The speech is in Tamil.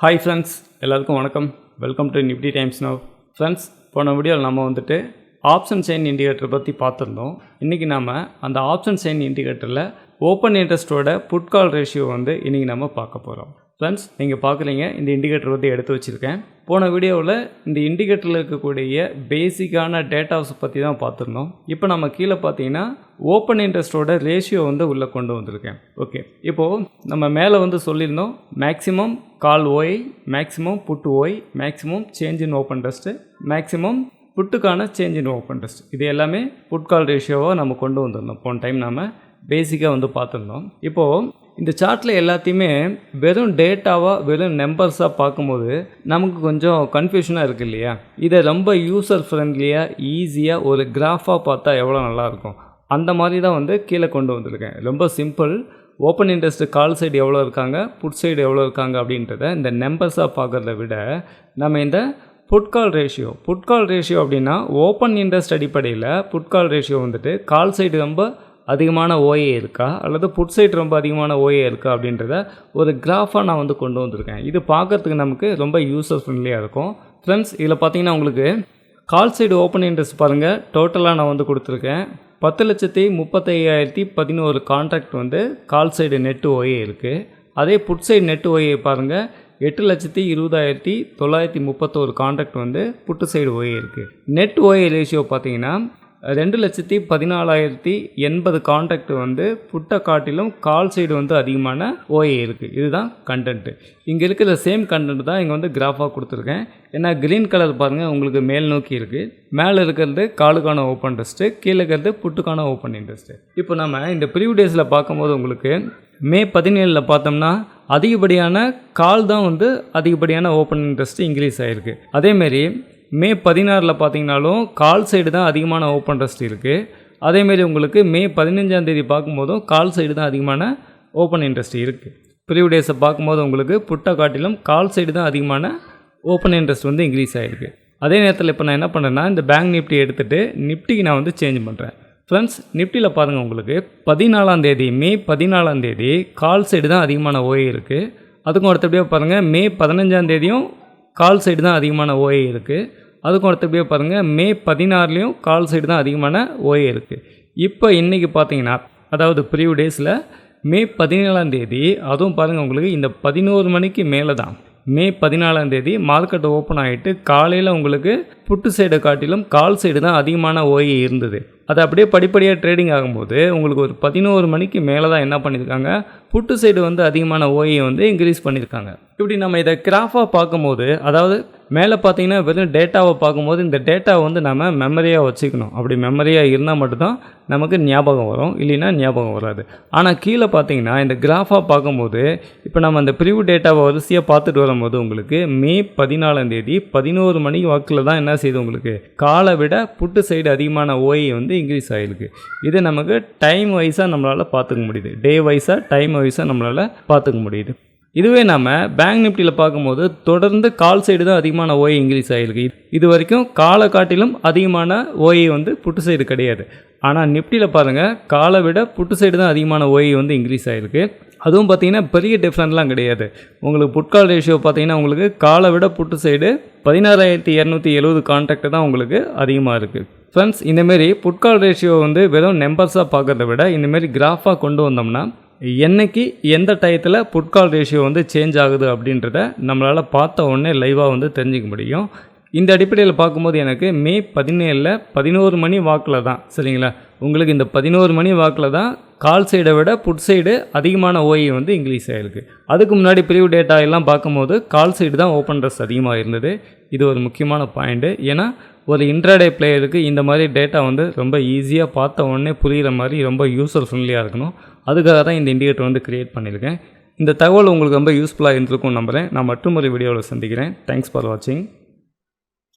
ஹாய் ஃப்ரெண்ட்ஸ் எல்லாருக்கும் வணக்கம். Welcome to Nifty Times Now friends போன வீடியோவில் நம்ம வந்துட்டு ஆப்ஷன் செயின் இண்டிகேட்டர் பற்றி பார்த்துருந்தோம். இன்றைக்கி நாம் அந்த ஆப்ஷன் செயின் இண்டிகேட்டரில் ஓப்பன் இன்ட்ரெஸ்ட்டோட புட்கால் ரேஷியோ வந்து இன்றைக்கி நம்ம பார்க்க போகிறோம் ஃப்ரெண்ட்ஸ் நீங்கள் பார்க்குறீங்க இந்த இண்டிகேட்டர் வந்து எடுத்து வச்சுருக்கேன். போன வீடியோவில் இந்த இண்டிகேட்டரில் இருக்கக்கூடிய பேசிக்கான டேட்டாஸ் பற்றி தான் பார்த்துருந்தோம். இப்போ நம்ம கீழே பார்த்தீங்கன்னா ஓப்பன் இன்ட்ரெஸ்ட்டோட ரேஷியோ வந்து உள்ளே கொண்டு வந்திருக்கேன். ஓகே இப்போது நம்ம மேலே வந்து சொல்லியிருந்தோம் maximum call OI maximum put OI maximum change in open interest maximum புட்டுக்கான change in open interest இது எல்லாமே புட் கால் ரேஷியோவை நம்ம கொண்டு வந்திருந்தோம். போன டைம் நம்ம பேசிக்காக வந்து பார்த்துருந்தோம். இப்போது இந்த சார்ட்டில் எல்லாத்தையுமே வெறும் டேட்டாவாக வெறும் நம்பர்ஸாக பார்க்கும்போது நமக்கு கொஞ்சம் கன்ஃபியூஷனாக இருக்குது இல்லையா? இதை ரொம்ப யூசர் ஃப்ரெண்ட்லியாக ஈஸியாக ஒரு கிராஃபாக பார்த்தா எவ்வளோ நல்லாயிருக்கும் அந்த மாதிரி தான் வந்து கீழே கொண்டு வந்திருக்கேன். ரொம்ப simple open interest call side எவ்வளோ இருக்காங்க? புட் சைடு எவ்வளோ இருக்காங்க? அப்படின்றத இந்த நம்பர்ஸாக பார்க்குறத விட நம்ம இந்த put call ratio put call ratio அப்படின்னா ஓப்பன் இன்ட்ரெஸ்ட் அடிப்படையில் புட்கால் ரேஷியோ வந்துட்டு கால் சைடு ரொம்ப அதிகமான ஓஏ இருக்கா? அல்லது புட் சைடு ரொம்ப அதிகமான ஓஏ இருக்கா அப்படின்றத ஒரு கிராஃபாக நான் வந்து கொண்டு வந்திருக்கேன். இது பார்க்குறதுக்கு நமக்கு ரொம்ப யூசர் ஃப்ரெண்ட்லியாக இருக்கும். ஃப்ரெண்ட்ஸ் இதில் பார்த்தீங்கன்னா உங்களுக்கு கால் சைடு ஓப்பன் இன்ட்ரெஸ்ட் பாருங்கள் டோட்டலாக நான் வந்து கொடுத்துருக்கேன். பத்து லட்சத்தி முப்பத்தையாயிரத்தி பதினோரு கான்ட்ராக்ட் வந்து கால் சைடு நெட்டு ஓஏ இருக்குது அதே புட் சைடு நெட்டு ஓஏ பாருங்கள் எட்டு லட்சத்தி இருபதாயிரத்தி தொள்ளாயிரத்தி முப்பத்தோரு கான்ட்ராக்ட் வந்து புட்டு சைடு ஓஏ இருக்குது நெட் ஓஏ ரேஷியோ பார்த்தீங்கன்னா ரெண்டு லட்சத்தி பதினாலாயிரத்தி எண்பது கான்டாக்ட் வந்து புட்டை காட்டிலும் கால் சைடு வந்து அதிகமான ஓஏ இருக்குது இதுதான் கண்டென்ட்டு இங்கே இருக்கிற சேம் கண்டென்ட் தான் இங்கே வந்து கிராஃபாக கொடுத்துருக்கேன். ஏன்னா க்ரீன் கலர் பாருங்கள் உங்களுக்கு மேல் நோக்கி இருக்குது மேலே இருக்கிறது காலுக்கான ஓப்பன் இன்ட்ரெஸ்ட்டு கீழே இருக்கிறது புட்டுக்கான ஓப்பன் இன்ட்ரெஸ்ட்டு இப்போ நம்ம இந்த ப்ரீவ் டேஸில் பார்க்கும்போது உங்களுக்கு மே பதினேழில் பார்த்தோம்னா அதிகப்படியான கால் தான் வந்து அதிகப்படியான ஓப்பன் இன்ட்ரெஸ்ட்டு இன்க்ரீஸ் ஆகிருக்கு அதேமாரி மே பதினாறில் பார்த்தீங்கனாலும் கால் சைடு தான் அதிகமான ஓப்பன் டெஸ்ட் இருக்குது அதேமாரி உங்களுக்கு மே பதினஞ்சாம் தேதி பார்க்கும்போதும் கால் சைடு தான் அதிகமான ஓப்பன் இன்ட்ரெஸ்ட் இருக்குது ப்ரீவ் டேஸை பார்க்கும்போது உங்களுக்கு புட்டை காட்டிலும் கால் சைடு தான் அதிகமான ஓப்பன் இன்ட்ரெஸ்ட் வந்து இன்க்ரீஸ் ஆகிருக்கு அதே நேரத்தில் இப்போ நான் என்ன பண்ணுறேன்னா இந்த பேங்க் நிஃப்டி எடுத்துகிட்டு நிஃப்டிக்கு நான் வந்து சேஞ்ச் பண்ணுறேன் ஃப்ரெண்ட்ஸ் நிஃப்டியில் பாருங்கள் உங்களுக்கு. பதினாலாம் தேதி மே பதினாலாம் தேதி கால் சைடு தான் அதிகமான ஓய் இருக்குது அதுக்கும் அடுத்தபடியாக பாருங்கள் மே பதினஞ்சாம் தேதியும் கால் சைடு தான் அதிகமான ஓஏ இருக்குது அதுக்கும் அடுத்தபடியாக பாருங்கள் மே பதினாறுலேயும் கால் சைடு தான் அதிகமான ஓஏ இருக்குது இப்போ இன்றைக்கி பார்த்தீங்கன்னா அதாவது ப்ரீவ் டேஸில் மே பதினேழாம் தேதி அதுவும் பாருங்கள் உங்களுக்கு இந்த பதினோரு மணிக்கு மேலே தான் மே பதினாலாம் தேதி மார்க்கெட் ஓப்பன் ஆகிட்டு காலையில் உங்களுக்கு புட்டு சைடை காட்டிலும் கால் சைடு தான் அதிகமான ஓய் இருந்தது. அது அப்படியே படிப்படியாக ட்ரேடிங் ஆகும்போது உங்களுக்கு ஒரு பதினோரு மணிக்கு மேலே தான் என்ன பண்ணியிருக்காங்க புட்டு சைடு வந்து அதிகமான ஓயை வந்து இன்க்ரீஸ் பண்ணியிருக்காங்க இப்படி நம்ம இதை கிராஃபாக பார்க்கும்போது அதாவது மேலே பார்த்தீங்கன்னா வெறும் டேட்டாவை பார்க்கும்போது இந்த டேட்டாவை வந்து நம்ம மெமரியாக வச்சுக்கணும். அப்படி மெமரியாக இருந்தால் மட்டும்தான் நமக்கு ஞாபகம் வரும். இல்லைன்னா ஞாபகம் வராது. ஆனால் கீழே பார்த்தீங்கன்னா இந்த கிராஃபாக பார்க்கும்போது இப்போ நம்ம அந்த பிரிவு டேட்டாவை வரிசையாக பார்த்துட்டு வரும்போது உங்களுக்கு மே பதினாலாம் தேதி பதினோரு மணி வாக்கில் தான் என்ன செய்யுது உங்களுக்கு? காலை விட புட்டு சைடு அதிகமான ஓய் வந்து இன்க்ரீஸ் ஆகிருக்கு இது நமக்கு டைம் வைஸாக நம்மளால் பார்த்துக்க முடியுது. டே வைஸாக டைம் வைஸாக நம்மளால் பார்த்துக்க முடியுது. இதுவே நம்ம பேங்க் நிஃப்டியில் பார்க்கும்போது தொடர்ந்து கால் சைடு தான் அதிகமான ஓஏ இன்க்ரீஸ் ஆகிருக்கு இது வரைக்கும் காலை காட்டிலும் அதிகமான ஓஏ வந்து புட்டு சைடு கிடையாது. ஆனால் நிஃப்டியில் பாருங்கள் காலை விட புட்டு சைடு தான் அதிகமான ஓஏ வந்து இன்க்ரீஸ் ஆகிருக்கு அதுவும் பார்த்தீங்கன்னா பெரிய டிஃப்ரெண்ட்லாம் கிடையாது. உங்களுக்கு புட்கால் ரேஷியோ பார்த்தீங்கன்னா உங்களுக்கு காலை விட புட்டு சைடு பதினாறாயிரத்தி இரநூத்தி எழுபது கான்டாக்ட் தான் உங்களுக்கு அதிகமாக இருக்குது ஃப்ரெண்ட்ஸ் இந்தமாரி புட்கால் ரேஷியோ வந்து வெறும் நம்பர்ஸாக பார்க்குறத விட இந்தமாரி கிராஃபாக கொண்டு வந்தோம்னா என்னைக்கு எந்த டயத்தில் புட்கால் ரேஷியோ வந்து சேஞ்ச் ஆகுது அப்படின்றத நம்மளால் பார்த்த உடனே லைவாக வந்து தெரிஞ்சிக்க முடியும். இந்த அடிப்படையில் பார்க்கும்போது எனக்கு மே பதினேழில் பதினோரு மணி வாக்கில் தான் சரிங்களா? உங்களுக்கு இந்த பதினோரு மணி வாக்கில் தான் கால் சைடை விட புட் சைடு அதிகமான ஓஏ வந்து இங்கிலீஷ் ஆகிருக்கு அதுக்கு முன்னாடி பிரிவு டேட்டா எல்லாம் பார்க்கும்போது கால் சைடு தான் ஓப்பன் ட்ரெஸ் அதிகமாக இருந்தது. இது ஒரு முக்கியமான பாயிண்ட்டு ஏன்னா ஒரு இன்ட்ராடே பிளேயருக்கு இந்த மாதிரி டேட்டா வந்து ரொம்ப ஈஸியாக பார்த்த உடனே புரிகிற மாதிரி ரொம்ப யூஸர் ஃப்ரெண்ட்லியாக இருக்கணும். அதுக்காக தான் இந்த இண்டிகேட்டர் வந்து க்ரியேட் பண்ணியிருக்கேன். இந்த தகவல் உங்களுக்கு ரொம்ப யூஸ்ஃபுல்லாக இருந்திருக்கும் நம்புகிறேன் நான் மற்றொரு வீடியோவில் சந்திக்கிறேன். தேங்க்ஸ் ஃபார் வாட்சிங்